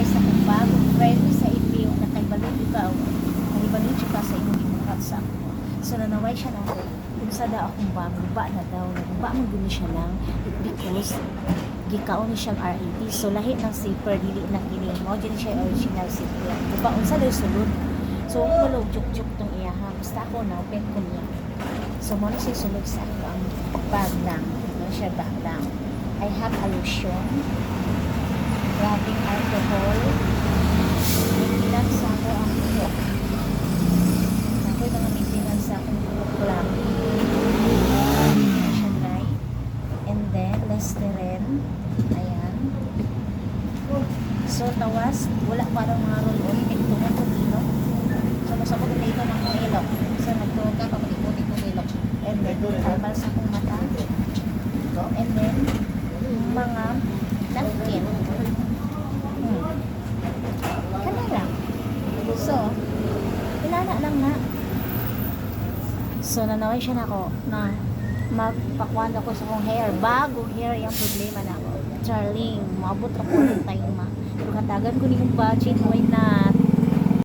guys na kung bago friend sa ipyo na kay balon ikaw kay balon ka sa imong imukat sa ako. So nanaway siya na kung sa daw akong bago ba na daw ba mo guni siya lang because gikaon ni siyang RAP so lahi ng zipper dili na kini. Mo dyan siya original zipper diba unsa daw sulod? So ulo juk juk tong iya ha? Basta ako na open ko niya. So mo siya sulod sa ako ang bag lang. Mo siya bag lang. I have a lotion alcohol maintenance sa ako ang buhok mga sa akong and then Listerine ayan. So tawas wala pa rin mga roll-on tigtungan kong ilok. So masabot na ito kong ilok. So nagtuwag ka kapag-ikutin kong ilok and sa akong mata. And then mga napkin hmm. kana lang so ilana lang na so nanaway siya na ako na magpakuan ako sa akong hair bago hair yung problema na ako Charling, maabot ako ng time ma. Pero katagan ko ni yung budget, why not?